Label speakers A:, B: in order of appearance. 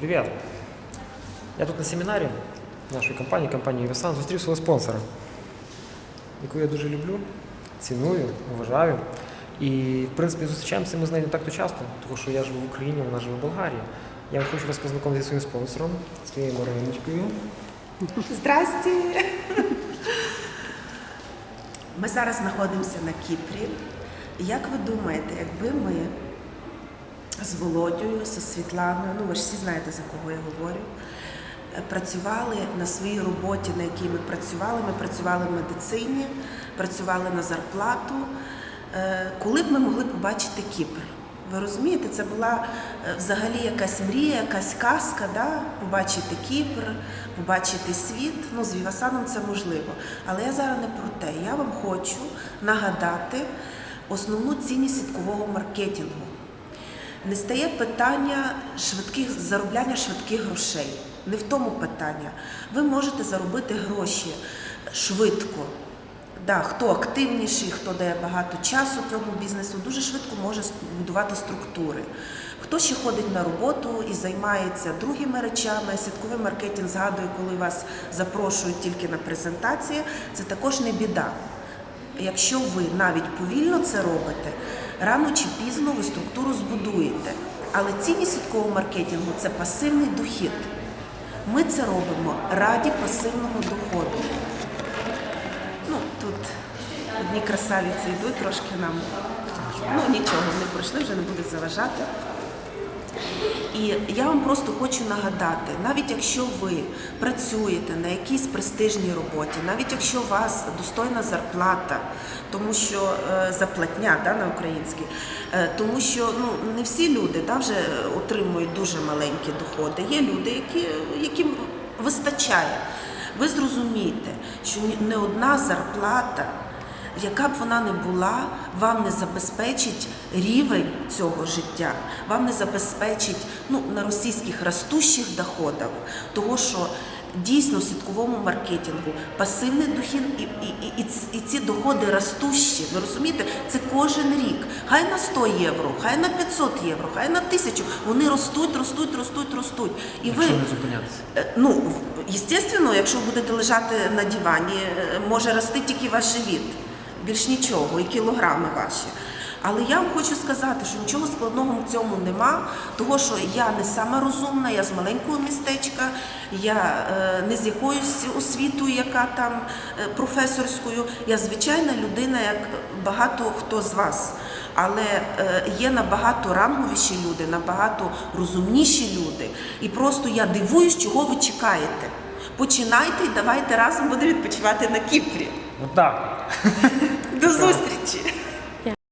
A: Привіт. Я тут на семінарі нашої компанії, компанії Весан, зустрів свого спонсора, яку я дуже люблю, ціную, вважаю. І, в принципі, зустрічаємося ми з нею не так то часто, тому що я живу в Україні, вона живе в Болгарії. Я хочу вас познайомити зі своїм спонсором, своєю Мариночкою.
B: Здрасте! Ми зараз знаходимося на Кіпрі. Як ви думаєте, якби ми з Володією, зі Світланою, ну ви ж всі знаєте, за кого я говорю, е, працювали на своїй роботі, на якій ми працювали, ми працювали в медицині, працювали на зарплату, е, коли б ми могли побачити Кіпр? Ви розумієте, це була е, взагалі якась мрія, якась казка, да? побачити Кіпр, побачити світ. Ну, з Вівасаном це можливо. Але я зараз не про те. Я вам хочу нагадати основну цінність сіткового маркетингу. Не стає питання швидких заробляння швидких грошей. Не в тому питання. Ви можете заробити гроші швидко. Да, хто активніший, хто дає багато часу цьому бізнесу, дуже швидко може будувати структури. Хто ще ходить на роботу і займається другими речами, сітковий маркетинг згадую, коли вас запрошують тільки на презентації, це також не біда. Якщо ви навіть повільно це робите, рано чи пізно ви структуру збудуєте. Але цінність сіткового маркетингу це пасивний дохід. Ми це робимо раді пасивного доходу. Ну, тут одні красавиці йдуть, трошки нам. Ну нічого, вони пройшли, вже не будуть заважати. І я вам просто хочу нагадати, навіть якщо ви працюєте на якійсь престижній роботі, навіть якщо у вас достойна зарплата, тому що е, заплатня да, на українській, е, тому що ну, не всі люди да, вже отримують дуже маленькі доходи. Є люди, які, яким вистачає. Ви зрозумієте, що не одна зарплата яка б вона не була, вам не забезпечить рівень цього життя, вам не забезпечить ну, на російських ростущих доходах, того що дійсно в сітковому маркетингу пасивний дохід і, і, і, і, і ці доходи ростущі. Ви розумієте, це кожен рік. Хай на 100 євро, хай на 500 євро, хай на 1000. Вони ростуть, ростуть, ростуть, ростуть. І ви
A: Якщо не зупинятися.
B: Е, Ну, звісно, якщо будете лежати на дивані, е, може рости тільки ваш живіт, більш нічого, і кілограми ваші. Але я вам хочу сказати, що нічого складного в цьому нема, того що я не сама розумна, я з маленького містечка, я е, не з якоюсь освітою, яка там е, професорською. Я звичайна людина, як багато хто з вас. Але е, є набагато ранговіші люди, набагато розумніші люди. І просто я дивуюсь, чого ви чекаєте. Починайте і давайте разом будемо відпочивати на Кіпрі.
A: Ну так.
B: Зустрічі!